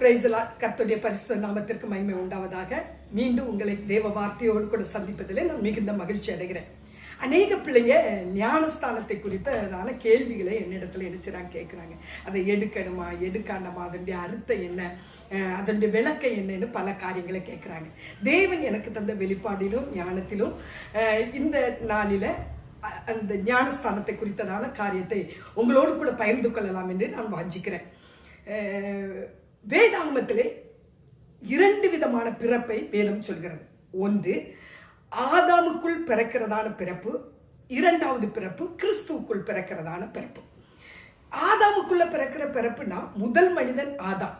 பிரைசலா கத்துடைய பரிசுத்த நாமத்திற்கு மகிமை உண்டாவதாக. மீண்டும் உங்களை தேவ வார்த்தையோடு கூட சந்திப்பதிலே நான் மிகுந்த மகிழ்ச்சி அடைகிறேன். அநேக பிள்ளைங்க ஞானஸ்தானத்தை குறித்ததான கேள்விகளை என்னிடத்துல நினைச்சுறாங்க கேட்குறாங்க. அதை எடுக்கணுமா எடுக்காண்டமா அதனுடைய அர்த்தம் என்ன? அதனுடைய விளக்கம் என்னன்னு பல காரியங்களை கேட்குறாங்க. தேவன் எனக்கு தந்த வெளிப்பாடிலும் ஞானத்திலும் இந்த நாளில் அந்த ஞானஸ்தானத்தை குறித்ததான காரியத்தை உங்களோடு கூட பகிர்ந்து கொள்ளலாம் என்று நான் வாஞ்சிக்கிறேன். அஹ் வேதாகமத்திலே இரண்டு விதமான பிறப்பை வேதம் சொல்கிறது. ஒன்று ஆதாமுக்குள் பிறக்கிறதான பிறப்பு இரண்டாவது பிறப்பு கிறிஸ்துவுக்குள் பிறக்கிறதான பிறப்பு. ஆதாமுக்குள்ள பிறக்கிற பிறப்புனா முதல் மனிதன் ஆதாம்.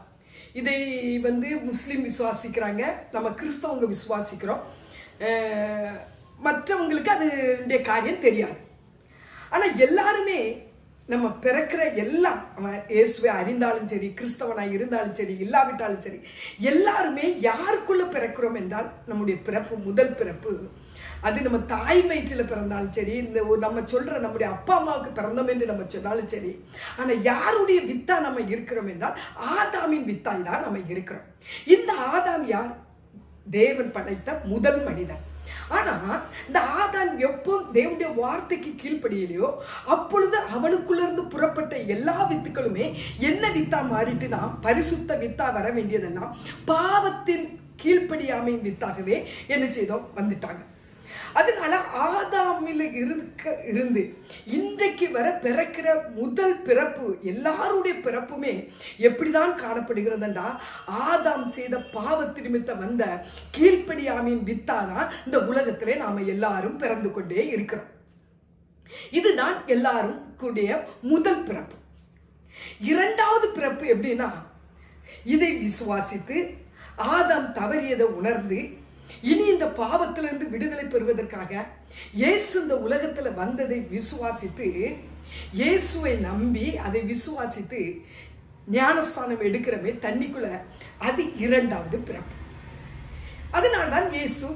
இதை வந்து முஸ்லீம் விசுவாசிக்கிறாங்க. நம்ம கிறிஸ்தவங்க விசுவாசிக்கிறோம். மற்றவங்களுக்கு அதனுடைய காரியம் தெரியாது. ஆனால் எல்லாருமே நம்ம பிறக்கிற எல்லாம் அவன் இயேசுவை அறிந்தாலும் சரி கிறிஸ்தவனாக இருந்தாலும் சரி இல்லாவிட்டாலும் சரி எல்லாருமே யாருக்குள்ளே பிறக்கிறோம் என்றால் நம்முடைய பிறப்பு முதல் பிறப்பு. அது நம்ம தாய் வயிற்றில் பிறந்தாலும் சரி இந்த ஒரு நம்ம சொல்கிற நம்முடைய அப்பா அம்மாவுக்கு பிறந்தோம் என்று நம்ம சொன்னாலும் சரி ஆனால் யாருடைய வித்தா நம்ம இருக்கிறோம் என்றால் ஆதாமின் வித்தாய் தான் நம்ம இருக்கிறோம். இந்த ஆதாம் யார்? தேவன் படைத்த முதல் மனிதன். ஆனா இந்த ஆதான் எப்போ தேவனுடைய வார்த்தைக்கு கீழ்ப்படியலையோ அப்பொழுது அவனுக்குள்ளிருந்து புறப்பட்ட எல்லா வித்துக்களுமே என்ன வித்தா மாறிட்டுனா பரிசுத்த வித்தா வர வேண்டியதெல்லாம் பாவத்தின் கீழ்ப்படியாமையின் வித்தாகவே என்ன செய்தோம்? வந்துட்டாங்க. அதனால ஆதாமில் இருக்க இருந்து இன்றைக்கு வர பிறக்கிற முதல் பிறப்பு எல்லாருடைய பிறப்புமே எப்படிதான் காணப்படுகிறதுண்டா? ஆதாம் செய்த பாவ நிமித்தம் வந்த கீழ்ப்படியாமின் வித்தாதான் இந்த உலகத்திலே நாம எல்லாரும் பிறந்து கொண்டே இருக்கிறோம். இதுதான் எல்லாரும் கூடிய முதல் பிறப்பு. இரண்டாவது பிறப்பு எப்படின்னா இதை விசுவாசித்து ஆதாம் தவறியதை உணர்ந்து இனி இந்த பாவத்திலிருந்து விடுதலை பெறுவதற்காக இயேசு இந்த உலகத்துல வந்ததை விசுவாசித்து இயேசுவை நம்பி அதை விசுவாசித்து ஞானஸ்தானம் எடுக்கிறமே தண்ணிக்குள்ள அது இரண்டாவது பிறப்பு. அதனால்தான் இயேசு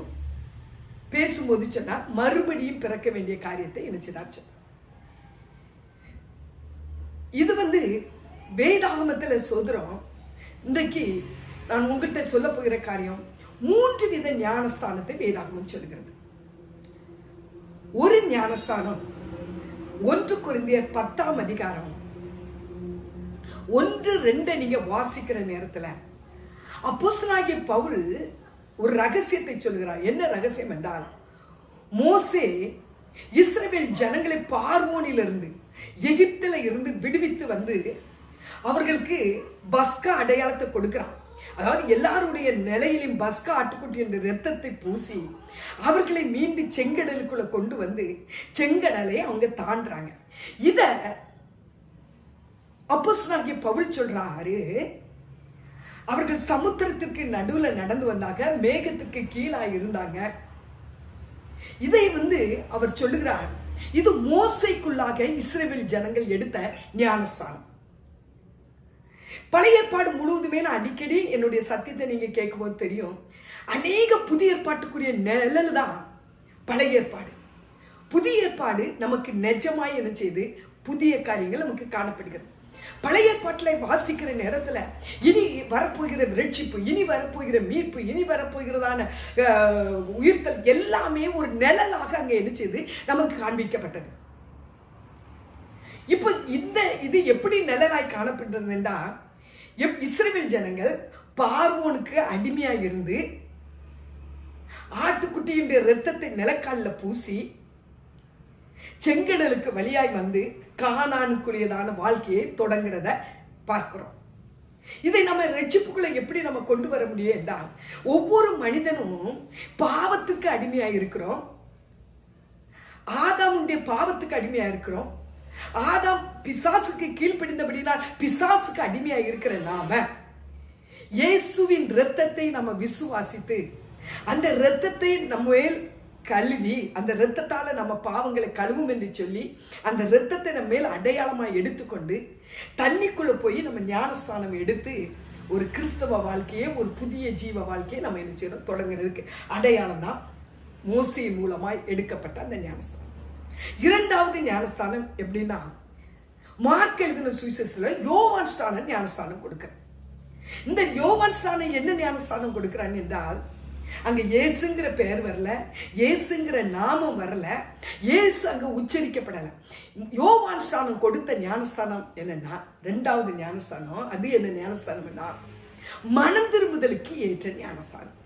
பேசும்போது சொன்னார் மறுபடியும் பிறக்க வேண்டிய காரியத்தை நினைச்சுதான் சொன்னார். இது வந்து வேதாகமத்துல சோதரம் இன்றைக்கு நான் உங்கள்கிட்ட சொல்ல போகிற காரியம் மூன்று வித ஞானஸ்தானத்தை வேதாகமம் சொல்கிறது ஒரு ஞானஸ்தானம் ஒன்று குருந்திய பத்தாம் அதிகாரம். ஒன்று ரெண்டை நீங்க வாசிக்கிற நேரத்துல அப்போசனாகிய பவுல் ஒரு ரகசியத்தை சொல்கிறார் என்ன ரகசியம் என்றால் மோசே இஸ்ரேல் ஜனங்களை பார்வோனிலிருந்து எகிப்தில் இருந்து விடுவித்து வந்து அவர்களுக்கு பஸ்கா அடையாளத்தை கொடுக்கிறான். அதாவது எல்லாருடைய நிலையிலும் பஸ்கா ஆட்டுக்குட்டி என்ற ரத்தத்தை பூசி அவர்களை மீண்டு செங்கடலுக்குள்ள கொண்டு வந்து செங்கடலை அவங்க தாண்டுறாங்க. இத அப்போஸ்தலனாகிய பவுல் சொல்றாரு அவர்கள் சமுத்திரத்திற்கு நடுவுல நடந்து வந்தாங்க மேகத்திற்கு கீழா இருந்தாங்க. இதை வந்து அவர் சொல்லுகிறார் இது மோசைக்குள்ளாக இஸ்ரேவேல் ஜனங்கள் எடுத்த ஞானஸ்தானம். பழைய ஏற்பாடு முழுவதுமே நான் அடிக்கடி என்னுடைய சத்தியத்தை நீங்கள் கேட்கும்போது தெரியும். அநேக புதிய ஏற்பாட்டுக்குரிய நிழல் தான் பழைய ஏற்பாடு. புதிய ஏற்பாடு நமக்கு நிஜமாய் என்ன செய்து புதிய காரியங்கள் நமக்கு காணப்படுகிறது. பழைய ஏற்பாட்டில் வாசிக்கிற நேரத்தில் இனி வரப்போகிற ரட்சிப்பு இனி வரப்போகிற மீட்பு இனி வரப்போகிறதான உயிர்த்தல் எல்லாமே ஒரு நிழலாக அங்கே என்ன செய்து நமக்கு காண்பிக்கப்பட்டது. இப்போ இந்த இது எப்படி நிழலாய் காணப்படுறதுன்னா எப் இஸ்ரேல் ஜனங்கள் பார்வோனுக்கு அடிமையாக இருந்து ஆட்டுக்குட்டியின் ரத்தத்தை நிலக்காலில் பூசி செங்கடலுக்கு வழியாய் வந்து காணானுக்குரியதான வாழ்க்கையை தொடங்குறத பார்க்கிறோம். இதை நம்ம ரட்சிப்புக்குள்ள எப்படி நம்ம கொண்டு வர முடியும் என்றால் ஒவ்வொரு மனிதனும் பாவத்துக்கு அடிமையாக இருக்கிறோம் ஆதாமுடைய பாவத்துக்கு அடிமையாக இருக்கிறோம் ஆதாம் பிசாசுக்கு கீழ்ப்படிந்தபடினால் பிசாசுக்கு அடிமையா இருக்கிற நாம இயேசுவின் இரத்தத்தை நம்ம விசுவாசித்து அந்த இரத்தத்தை நம்ம மேல் கழுவி அந்த இரத்தத்தால நம்ம பாவங்களை கழுவும் என்று சொல்லி அந்த இரத்தத்தை நம்ம மேல் அடையாளமா எடுத்துக்கொண்டு தண்ணிக்குள்ள போய் நம்ம ஞானஸ்தானம் எடுத்து ஒரு கிறிஸ்தவ வாழ்க்கையை ஒரு புதிய ஜீவ வாழ்க்கையை நம்ம என்ன செய்யறோம்? தொடங்குறதுக்கு அடையாளம் தான் மோசி மூலமாய் எடுக்கப்பட்ட அந்த ஞானஸ்தானம். இரண்டாவது ஞானஸ்தானம் எப்படின்னா மார்க் எழுதின சுவிசேஷத்துல யோவான் ஸ்தானம் ஞானஸ்தானம் கொடுக்குறேன். இந்த யோவான் ஸ்தானம் என்ன ஞானஸ்தானம் கொடுக்குறாங்க என்றால் அங்க இயேசுங்கிற பெயர் வரல இயேசுங்கிற நாமம் வரல இயேசு அங்க உச்சரிக்கப்படல. யோவான் ஸ்தானம் கொடுத்த ஞானஸ்தானம் என்னன்னா ரெண்டாவது ஞானஸ்தானம் அது என்ன ஞானஸ்தானம்னா மனம் திரும்புதலுக்கு ஏற்ற ஞானஸ்தானம்.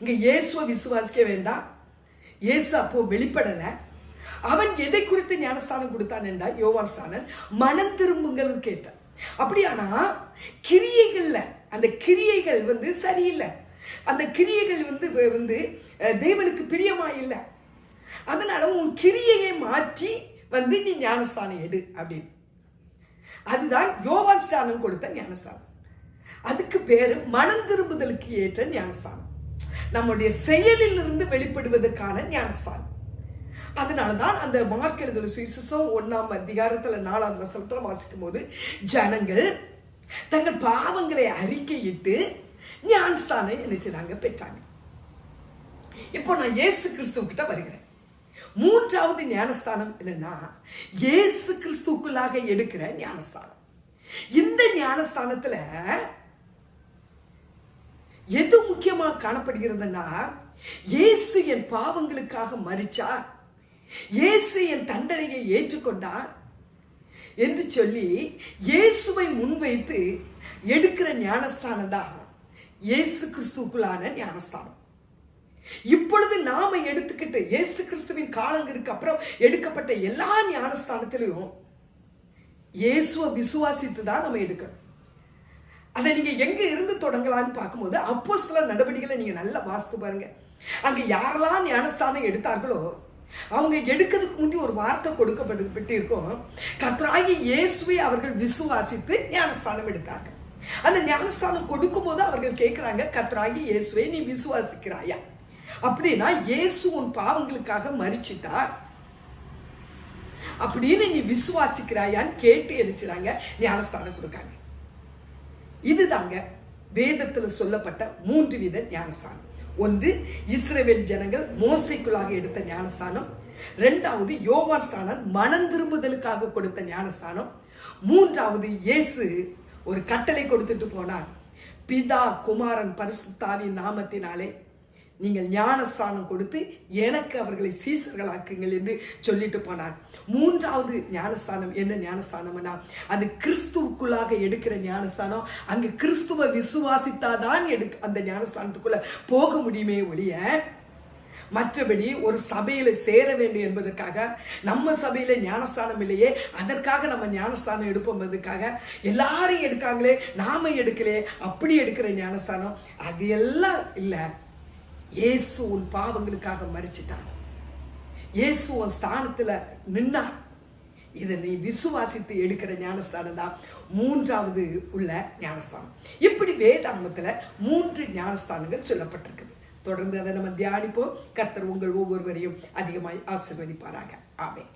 இங்க இயேசுவை விசுவாசிக்க வேண்டாம் இயேசு அப்போ வெளிப்படலை. அவன் எதை குறித்து ஞானஸ்தானம் கொடுத்தான் என்றால் யோவான் ஸ்தானன் மனம் திரும்புங்கள் கேட்டான். அப்படியானா கிரியைகள்ல அந்த கிரியைகள் வந்து சரியில்லை. அந்த கிரியைகள் வந்து வந்து தேவனுக்கு பிரியமா இல்லை. அதனால உன் கிரியையை மாற்றி வந்து நீ ஞானஸ்தானம் எடு அப்படின்னு. அதுதான் யோவான் ஸ்தானம் கொடுத்த ஞானஸ்தானம். அதுக்கு பேரு மனம் திரும்புதலுக்கு ஏற்ற ஞானஸ்தானம். நம்முடைய செயலிலிருந்து வெளிப்படுவதற்கான வெளிப்படுவதற்கான அதனால அதனாலதான் அந்த மார்க் எழுதுன சுவிசேஷம் ஒன்னாம் அதிகாரத்துல நாலாவது வசனத்துல வாசிக்கும் போது ஜனங்கள் தங்கள் பாவங்களை அறிக்கையிட்டு ஞானஸ்தானம் நினைச்சதாங்க பெற்றாங்க. இப்போ நான் இயேசு கிறிஸ்துவ வருகிறேன். மூன்றாவது ஞானஸ்தானம் என்னன்னா இயேசு கிறிஸ்துக்குள்ளாக எடுக்கிற ஞானஸ்தானம். இந்த ஞானஸ்தானத்துல எது முக்கியமாக காணப்படுகிறதுன்னா இயேசு என் பாவங்களுக்காக மரிச்சார். இயேசு என் தண்டனையை ஏற்றுக்கொண்டார் என்று சொல்லி இயேசுவை முன்வைத்து எடுக்கிற ஞானஸ்தானம் தான் இயேசு கிறிஸ்துக்குள்ளான ஞானஸ்தானம். இப்பொழுது நாம எடுத்துக்கிட்ட இயேசு கிறிஸ்துவின் காலங்களுக்கு அப்புறம் எடுக்கப்பட்ட எல்லா ஞானஸ்தானத்திலையும் இயேசுவை விசுவாசித்து தான் நம்ம எடுக்கணும். அதை நீங்க எங்க இருந்து தொடங்கலாம்னு பார்க்கும்போது அப்போஸ்தல நடவடிக்கைகளை நீங்க நல்லா வாசித்து பாருங்க. அங்க யாரெல்லாம் ஞானஸ்தானம் எடுத்தார்களோ அவங்க எடுக்கிறதுக்கு முந்தி ஒரு வார்த்தை கொடுக்கப்பட்டு இருக்கும் கத்ராகி இயேசுவை அவர்கள் விசுவாசித்து ஞானஸ்தானம் எடுத்தார்கள். அந்த ஞானஸ்தானம் கொடுக்கும்போது அவர்கள் கேட்கிறாங்க கத்ராகி இயேசுவை நீ விசுவாசிக்கிறாயா? அப்படின்னா இயேசு உன் பாவங்களுக்காக மறிச்சிட்டார் அப்படின்னு நீ விசுவாசிக்கிறாயான்னு கேட்டு எழுச்சுறாங்க ஞானஸ்தானம் கொடுக்காங்க. இதுதாங்க வேதத்தில் சொல்லப்பட்ட மூன்று வித ஞானஸ்தானம். ஒன்று இஸ்ரேவேல் ஜனங்கள் மோசைக்குள்ளாக எடுத்த ஞானஸ்தானம். ரெண்டாவது யோவான் ஸ்தானம் மனம் திரும்புதலுக்காக கொடுத்த ஞானஸ்தானம். மூன்றாவது இயேசு ஒரு கட்டளை கொடுத்துட்டு போனார். பிதா குமாரன் பரிசுத்தாவின் நாமத்தினாலே நீங்கள் ஞானஸ்தானம் கொடுத்து எனக்கு அவர்களை சீசர்களாக்குங்கள் என்று சொல்லிட்டு போனார். மூன்றாவது ஞானஸ்தானம் என்ன ஞானஸ்தானம்னா அது கிறிஸ்துவுக்குள்ளாக எடுக்கிற ஞானஸ்தானம். அங்கு கிறிஸ்துவ விசுவாசித்தாதான் எடுக்க அந்த ஞானஸ்தானத்துக்குள்ள போக முடியுமே ஒழிய மற்றபடி ஒரு சபையில சேர வேண்டும் என்பதற்காக நம்ம சபையில ஞானஸ்தானம் இல்லையே அதற்காக நம்ம ஞானஸ்தானம் எடுப்போம் என்பதற்காக எல்லாரும் எடுக்காங்களே நாம எடுக்கலே அப்படி எடுக்கிற ஞானஸ்தானம் அது எல்லாம் இல்லை. இயேசு உன் பாவங்களுக்காக மறிச்சிட்டான். இயேசு உன் ஸ்தானத்துல நின்னார். இதை நீ விசுவாசித்து எடுக்கிற ஞானஸ்தானம் தான் மூன்றாவது உள்ள ஞானஸ்தானம். இப்படி வேதாங்கத்துல மூன்று ஞானஸ்தானங்கள் சொல்லப்பட்டிருக்குது. தொடர்ந்து அதை நம்ம தியானிப்போம். கர்த்தர் உங்கள் ஒவ்வொருவரையும் அதிகமாய் ஆசிர்வதிப்பாராக. ஆமென்.